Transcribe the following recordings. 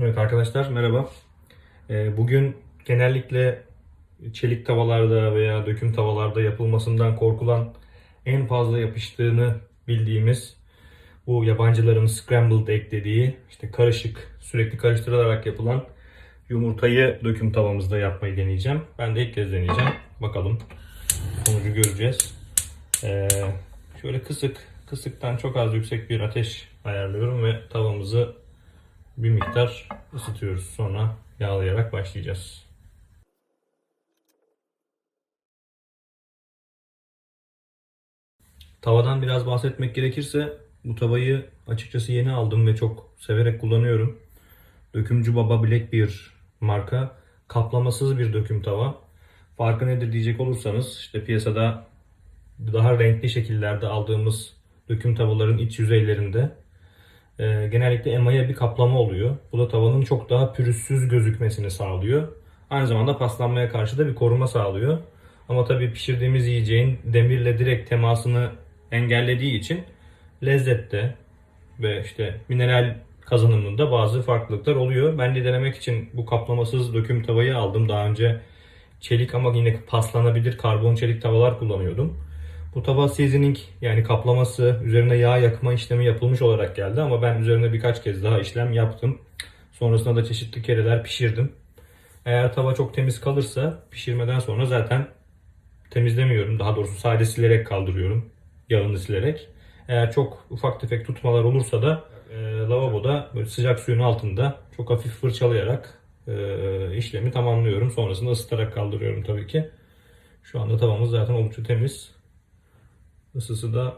Evet arkadaşlar merhaba. Ee, Bugün genellikle çelik tavalarda veya döküm tavalarda yapılmasından korkulan en fazla yapıştığını bildiğimiz bu yabancıların scrambled egg dediği işte karışık sürekli karıştırılarak yapılan yumurtayı döküm tavamızda yapmayı deneyeceğim. Ben de ilk kez deneyeceğim. Bakalım sonucu göreceğiz. Ee, şöyle kısık kısıktan çok az yüksek bir ateş ayarlıyorum ve tavamızı bir miktar ısıtıyoruz. Sonra yağlayarak başlayacağız. Tavadan biraz bahsetmek gerekirse bu tavayı açıkçası yeni aldım ve çok severek kullanıyorum. Dökümcü Baba Black bir marka. Kaplamasız bir döküm tava. Farkı nedir diyecek olursanız işte piyasada daha renkli şekillerde aldığımız döküm tavaların iç yüzeylerinde e, genellikle emaye bir kaplama oluyor. Bu da tavanın çok daha pürüzsüz gözükmesini sağlıyor. Aynı zamanda paslanmaya karşı da bir koruma sağlıyor. Ama tabii pişirdiğimiz yiyeceğin demirle direkt temasını engellediği için lezzette ve işte mineral kazanımında bazı farklılıklar oluyor. Ben de denemek için bu kaplamasız döküm tavayı aldım. Daha önce çelik ama yine paslanabilir karbon çelik tavalar kullanıyordum. Bu tava seasoning yani kaplaması üzerine yağ yakma işlemi yapılmış olarak geldi ama ben üzerine birkaç kez daha işlem yaptım. Sonrasında da çeşitli kereler pişirdim. Eğer tava çok temiz kalırsa pişirmeden sonra zaten temizlemiyorum. Daha doğrusu sadece silerek kaldırıyorum. Yağını silerek. Eğer çok ufak tefek tutmalar olursa da e, lavaboda böyle sıcak suyun altında çok hafif fırçalayarak e, işlemi tamamlıyorum. Sonrasında ısıtarak kaldırıyorum tabii ki. Şu anda tavamız zaten oldukça temiz. Isısı da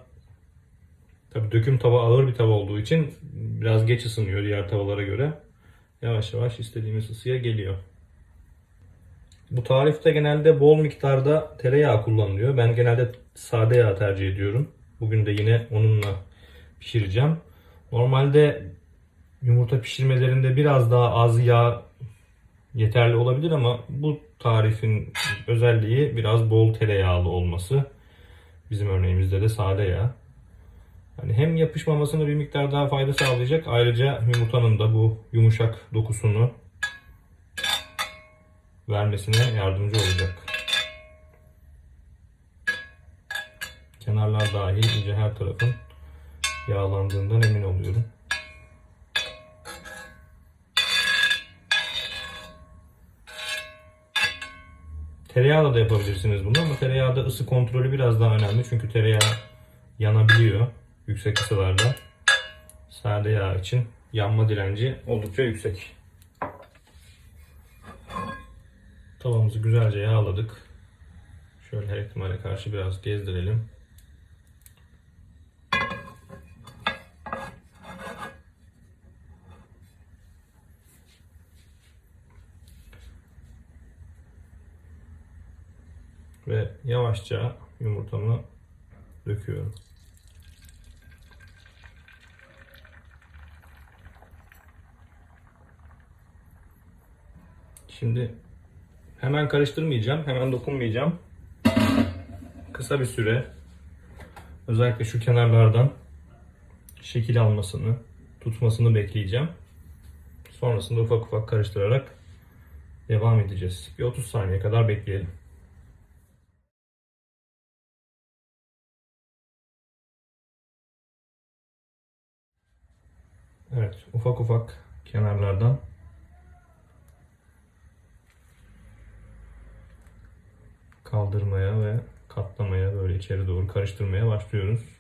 tabii döküm tava ağır bir tava olduğu için biraz geç ısınıyor diğer tavalara göre. Yavaş yavaş istediğimiz ısıya geliyor. Bu tarifte genelde bol miktarda tereyağı kullanılıyor. Ben genelde sade yağ tercih ediyorum. Bugün de yine onunla pişireceğim. Normalde yumurta pişirmelerinde biraz daha az yağ yeterli olabilir ama bu tarifin özelliği biraz bol tereyağlı olması. Bizim örneğimizde de sade yağ. Yani hem yapışmamasına bir miktar daha fayda sağlayacak. Ayrıca yumurtanın da bu yumuşak dokusunu vermesine yardımcı olacak. Kenarlar dahil iyice her tarafın yağlandığından emin oluyorum. Tereyağla da yapabilirsiniz bunu ama tereyağda ısı kontrolü biraz daha önemli. Çünkü tereyağı yanabiliyor yüksek ısılarda. Sade yağ için yanma direnci oldukça yüksek. Tavamızı güzelce yağladık. Şöyle her ihtimale karşı biraz gezdirelim. Ve yavaşça yumurtamı döküyorum. Şimdi hemen karıştırmayacağım, hemen dokunmayacağım. Kısa bir süre özellikle şu kenarlardan şekil almasını, tutmasını bekleyeceğim. Sonrasında ufak ufak karıştırarak devam edeceğiz. Bir 30 saniye kadar bekleyelim. Evet, ufak ufak kenarlardan kaldırmaya ve katlamaya böyle içeri doğru karıştırmaya başlıyoruz.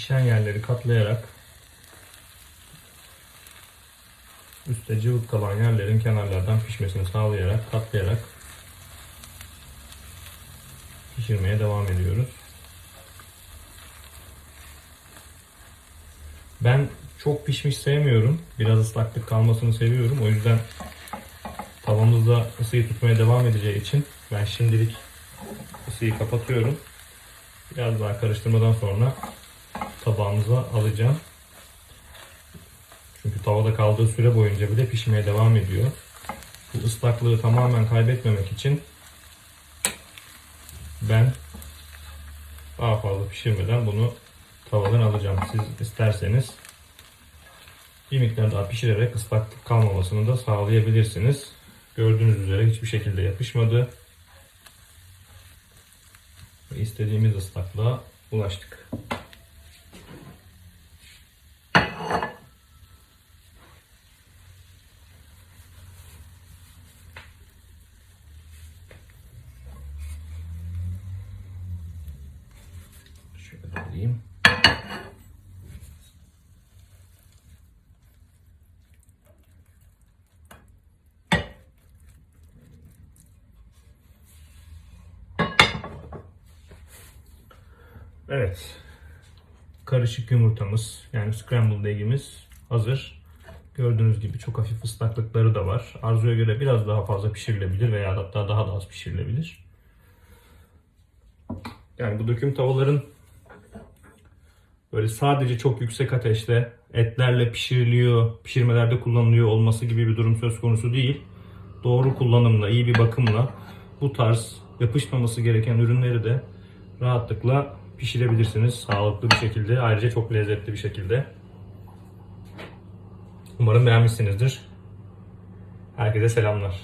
Pişen yerleri katlayarak üstte cıvık kalan yerlerin kenarlardan pişmesini sağlayarak katlayarak pişirmeye devam ediyoruz. Ben çok pişmiş sevmiyorum. Biraz ıslaklık kalmasını seviyorum. O yüzden tavamızda ısıyı tutmaya devam edeceği için ben şimdilik ısıyı kapatıyorum. Biraz daha karıştırmadan sonra tabağımıza alacağım. Çünkü tavada kaldığı süre boyunca bile pişmeye devam ediyor. Bu ıslaklığı tamamen kaybetmemek için ben daha fazla pişirmeden bunu tavadan alacağım. Siz isterseniz bir miktar daha pişirerek ıslaklık kalmamasını da sağlayabilirsiniz. Gördüğünüz üzere hiçbir şekilde yapışmadı. Ve istediğimiz ıslaklığa ulaştık. Alayım. Evet. Karışık yumurtamız yani scrambled egg'imiz hazır. Gördüğünüz gibi çok hafif ıslaklıkları da var. Arzuya göre biraz daha fazla pişirilebilir veya hatta daha da az pişirilebilir. Yani bu döküm tavaların böyle sadece çok yüksek ateşte etlerle pişiriliyor, pişirmelerde kullanılıyor olması gibi bir durum söz konusu değil. Doğru kullanımla, iyi bir bakımla bu tarz yapışmaması gereken ürünleri de rahatlıkla pişirebilirsiniz. Sağlıklı bir şekilde, ayrıca çok lezzetli bir şekilde. Umarım beğenmişsinizdir. Herkese selamlar.